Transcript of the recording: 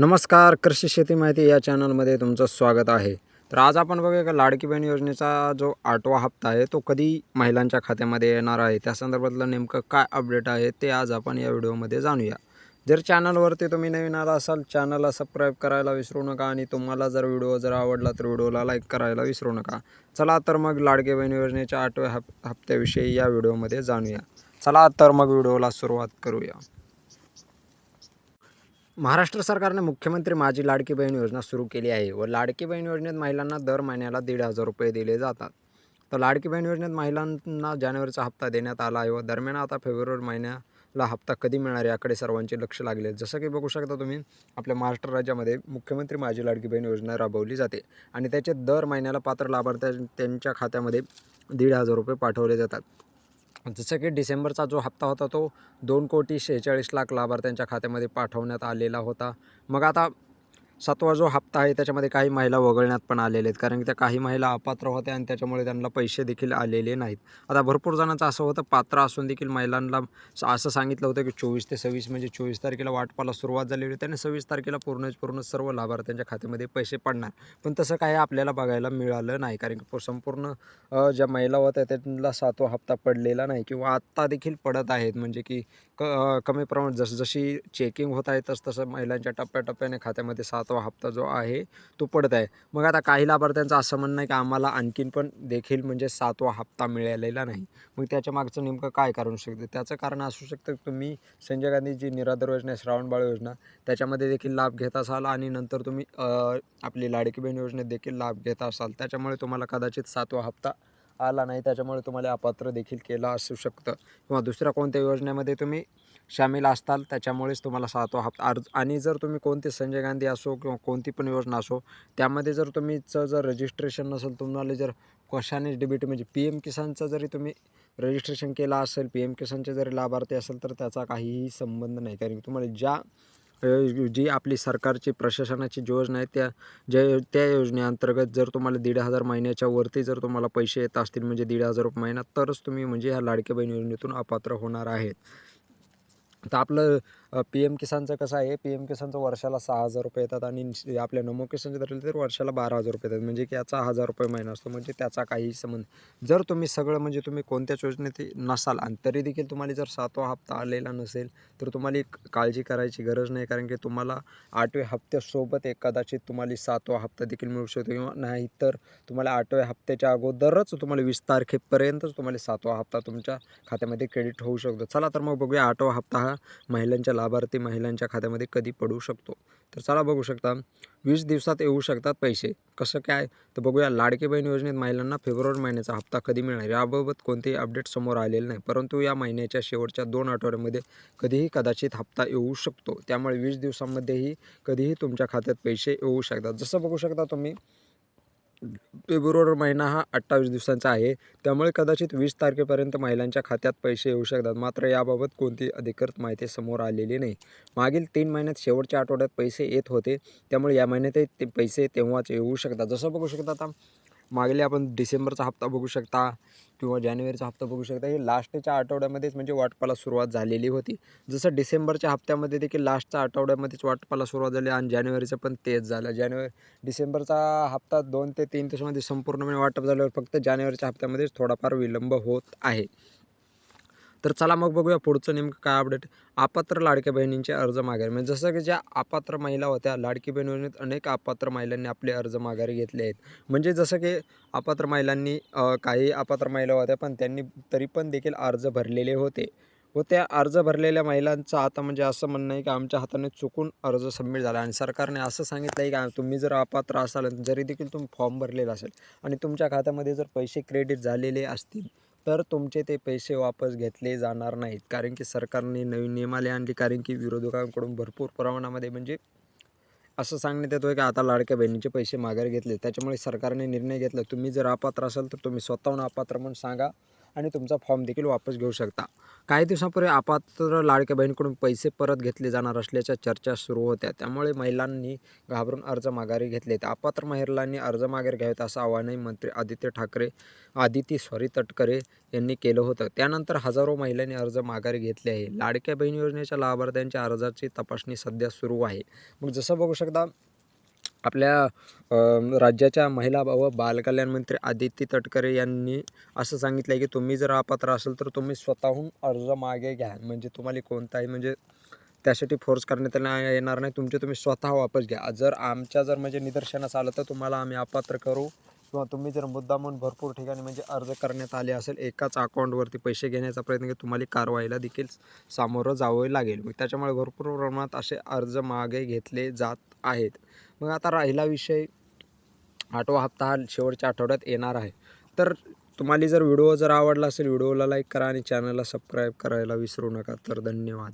नमस्कार कृषी शेती माहिती या चॅनलमध्ये तुमचं स्वागत आहे. तर आज आपण बघूया का लाडकी बहीण योजनेचा जो आठवा हप्ता आहे तो कधी महिलांच्या खात्यामध्ये येणार आहे? त्या संदर्भातलं नेमकं काय अपडेट आहे ते आज आपण या व्हिडिओमध्ये जाणूया. जर चॅनलवरती तुम्ही नवीन आला असाल चॅनलला सबस्क्राईब करायला विसरू नका आणि तुम्हाला जर व्हिडिओ जर आवडला तर व्हिडिओला लाईक करायला विसरू नका. चला तर मग लाडके बहीण योजनेच्या आठव्या हप हप्त्याविषयी या व्हिडिओमध्ये जाणूया. चला तर मग व्हिडिओला सुरुवात करूया. महाराष्ट्र सरकारने मुख्यमंत्री माझी लाडकी बहीण योजना सुरू केली आहे व लाडकी बहीण योजनेत महिलांना दर महिन्याला दीड हजार रुपये दिले जातात. तर लाडकी बहीण योजनेत महिलांना जानेवारीचा हप्ता देण्यात आला आहे व दरम्यान आता फेब्रुवारी महिन्याला हप्ता कधी मिळणार याकडे सर्वांचे लक्ष लागले. जसं की बघू शकता तुम्ही आपल्या महाराष्ट्र राज्यामध्ये मुख्यमंत्री माझी लाडकी बहीण योजना राबवली जाते आणि त्याचे दर महिन्याला पात्र लाभार्थ्यां त्यांच्या खात्यामध्ये दीड हजार रुपये पाठवले जातात. जसं की डिसेंबरचा जो हप्ता होता तो दोन कोटी शेहेचाळीस लाख लाभार्थ्यांच्या खात्यामध्ये पाठवण्यात आलेला होता. मग आता सातवा जो हप्ता आहे त्याच्यामध्ये काही महिला वगळण्यात पण आलेले आहेत. कारण की त्या काही महिला अपात्र होत्या आणि त्याच्यामुळे त्यांना पैसे देखील आलेले नाहीत. आता भरपूर जणांचं असं होतं पात्र असून देखील महिलांना असं सांगितलं होतं की चोवीस ते सव्वीस म्हणजे चोवीस तारखेला वाटपाला सुरुवात झालेली होती. आणि सव्वीस तारखेला पूर्णच पूर्ण सर्व लाभार्थ्यांच्या खात्यामध्ये पैसे पडणार. पण तसं काही आपल्याला बघायला मिळालं नाही. कारण की संपूर्ण ज्या महिला होत्या त्यांना सातवा हप्ता पडलेला नाही किंवा आत्ता देखील पडत आहेत. म्हणजे की क कमी प्रमाणात जसजशी चेकिंग होत आहे तसं तसं महिलांच्या टप्प्याटप्प्याने खात्यामध्ये सात सातवा हप्ता जो आहे तो पडत आहे. मग आता काही लाभार्थ्यांचं असं म्हणणं आहे की आम्हाला आणखीन पण देखील म्हणजे सातवा हप्ता मिळालेला नाही. मग त्याच्या मागचं नेमकं काय कारण असू शकतं? त्याचं कारण असू शकतं तुम्ही संजय गांधी जी निराधार योजना आहे श्रावणबाळ योजना त्याच्यामध्ये देखील लाभ घेत असाल आणि नंतर तुम्ही आपली लाडकी बहीण योजनेत देखील लाभ घेत असाल. त्याच्यामुळे तुम्हाला कदाचित सातवा हप्ता आला नाही. त्याच्यामुळे तुम्हाला अपात्र देखील केला असू शकतं. किंवा दुसऱ्या कोणत्या योजनेमध्ये तुम्ही सामील असताल त्याच्यामुळेच तुम्हाला सातवा हप्ता अर्ज आणि जर तुम्ही कोणते संजय गांधी असो किंवा कोणती पण योजना असो त्यामध्ये जर तुम्हीचं जर रजिस्ट्रेशन नसेल तुम्हाला जर कशाने डीबीटी म्हणजे पी एम किसानचं जरी तुम्ही रजिस्ट्रेशन केलं असेल पी एम किसानचे जरी लाभार्थी असेल तर त्याचा काहीही संबंध नाही. कारण की तुम्हाला ज्या जी आपली सरकारची प्रशासनाची योजना आहे त्या ज्या त्या योजनेअंतर्गत जर तुम्हाला दीड हजार महिन्याच्या वरती जर तुम्हाला पैसे येत असतील म्हणजे दीड हजार रुपये महिना तरच तुम्ही म्हणजे ह्या लाडके बहीण योजनेतून अपात्र होणार आहेत. तर आपलं पी एम किसानचं कसं आहे पी एम किसानचं वर्षाला सहा हजार रुपये येतात आणि आपल्या नमो किसानचे धरले तर वर्षाला बारा हजार रुपये येतात. म्हणजे की याचा हजार रुपये महिना असतो. म्हणजे त्याचा काही संबंध जर तुम्ही सगळं म्हणजे तुम्ही कोणत्याच योजनेत नसाल आणि तरी देखील तुम्हाला जर सातवा हप्ता आलेला नसेल तर तुम्हाला एक काळजी करायची गरज नाही. कारण की तुम्हाला आठव्या हप्त्यासोबत एक कदाचित तुम्हाला सातवा हप्ता देखील मिळू शकतो. किंवा नाही तर तुम्हाला आठव्या हप्त्याच्या अगोदरच तुम्हाला वीस तारखेपर्यंतच तुम्हाला सातवा हप्ता तुमच्या खात्यामध्ये क्रेडिट होऊ शकतो. चला तर मग बघूया आठवा हप्ता हा महिलांच्या लाभार्थी महिलांच्या खात्यामध्ये कधी पडू शकतो? तर चला बघू शकता. वीस दिवसात येऊ शकतात पैसे. कसं काय? तर बघूया. लाडकी बहीण योजनेत महिलांना फेब्रुवारी महिन्याचा हप्ता कधी मिळणार? याबाबत कोणतेही अपडेट समोर आलेले नाही. परंतु या महिन्याच्या शेवटच्या दोन आठवड्यामध्ये कधीही कदाचित हप्ता येऊ शकतो. त्यामुळे वीस दिवसांमध्येही कधीही तुमच्या खात्यात पैसे येऊ शकतात. जसं बघू शकता तुम्ही फेब्रुवारी महिना हा अठ्ठावीस दिवसांचा आहे. त्यामुळे कदाचित वीस तारखेपर्यंत महिलांच्या खात्यात पैसे येऊ शकतात. मात्र याबाबत कोणती अधिकृत माहिती समोर आलेली नाही. मागील तीन महिन्यात शेवटच्या आठवड्यात पैसे येत होते. त्यामुळे या महिन्यातही ते पैसे तेव्हाच येऊ शकतात. जसं बघू शकता आता मागले आपण डिसेंबरचा हप्ता बघू शकता किंवा जानेवारीचा हप्ता बघू शकता. हे लास्टच्या आठवड्यामध्येच म्हणजे वाटपाला सुरुवात झालेली होती. जसं डिसेंबरच्या हप्त्यामध्ये देखील लास्टच्या आठवड्यामध्येच वाटपाला सुरुवात झाली आणि जानेवारीचं पण तेच झालं. जानेवारी डिसेंबरचा हप्ता दोन ते तीन तासामध्ये संपूर्णपणे वाटप झाल्यावर फक्त जानेवारीच्या हप्त्यामध्येच थोडाफार विलंब होत आहे. तर चला मग बघूया पुढचं नेमकं काय अपडेट अपात्र लाडक्या बहिणींचे अर्ज माघारी. म्हणजे जसं की ज्या अपात्र महिला होत्या लाडकी बहीण योजनेत अनेक अपात्र महिलांनी आपले अर्ज माघारी घेतले आहेत. म्हणजे जसं की अपात्र महिलांनी काही अपात्र महिला होत्या पण त्यांनी तरी पण देखील अर्ज भरलेले होते. व त्या अर्ज भरलेल्या महिलांचं आता म्हणजे असं म्हणणं आहे की आमच्या हाताने चुकून अर्ज सबमिट झाला. आणि सरकारने असं सांगितलं आहे की तुम्ही जर अपात्र असाल जरी देखील तुम्ही फॉर्म भरलेला असेल आणि तुमच्या खात्यामध्ये जर पैसे क्रेडिट झालेले असतील तर तुमचे ते पैसे वापस घेतले जाणार नाहीत. कारण की सरकारने नवीन नियमाले आणली. कारण की विरोधकांकडून भरपूर प्रमाणामध्ये म्हणजे असं सांगण्यात येतो आहे की आता लाडक्या बहिणीचे पैसे माघारी घेतले. त्याच्यामुळे सरकारने निर्णय घेतला. तुम्ही जर अपात्र असाल तर तुम्ही स्वतःहून अपात्र म्हणून सांगा. आणि तुमचा फॉर्म देखील वापस घेऊ शकता. काही दिवसांपूर्वी अपात्र लाडक्या बहिणीकडून पैसे परत घेतले जाणार असल्याच्या चर्चा सुरू होत्या. त्यामुळे महिलांनी घाबरून अर्ज माघारी घेतले. तर अपात्र महिलांनी अर्ज माघारी घ्यावेत असं आवाहनही मंत्री आदित्य ठाकरे आदिती सॉरी तटकरे यांनी केलं होतं. त्यानंतर हजारो महिलांनी अर्ज माघारी घेतले आहे. लाडक्या बहीण योजनेच्या लाभार्थ्यांच्या अर्जाची तपासणी सध्या सुरू आहे. मग जसं बघू शकता आपल्या राज्याच्या महिला व बालकल्याण मंत्री आदिती तटकरे यांनी असं सांगितलं आहे की तुम्ही जर अपात्र असेल तर तुम्ही स्वतःहून अर्ज मागे घ्या. म्हणजे तुम्हाला कोणताही म्हणजे त्यासाठी फोर्स करण्यात येणार येणार नाही. तुमचे तुम्ही स्वतः वापस घ्या. जर आमच्या जर म्हणजे निदर्शनास आलं तर तुम्हाला आम्ही अपात्र करू किंवा तुम्ही जर मुद्दामून भरपूर ठिकाणी म्हणजे अर्ज करण्यात आले असेल एकाच अकाउंटवरती पैसे घेण्याचा प्रयत्न केला तुम्हाला कारवाईला देखील सामोरं जावं लागेल. मग त्याच्यामुळे भरपूर प्रमाणात असे अर्ज मागे घेतले जात आहेत. मग आता राहिला विषय. आठवा हप्ता हा शेवटच्या आठवड्यात येणार आहे. तर तुम्हाला जर व्हिडिओ जर आवडला असेल व्हिडिओला लाईक करा आणि चॅनलला सबस्क्राईब करायला विसरू नका. तर धन्यवाद.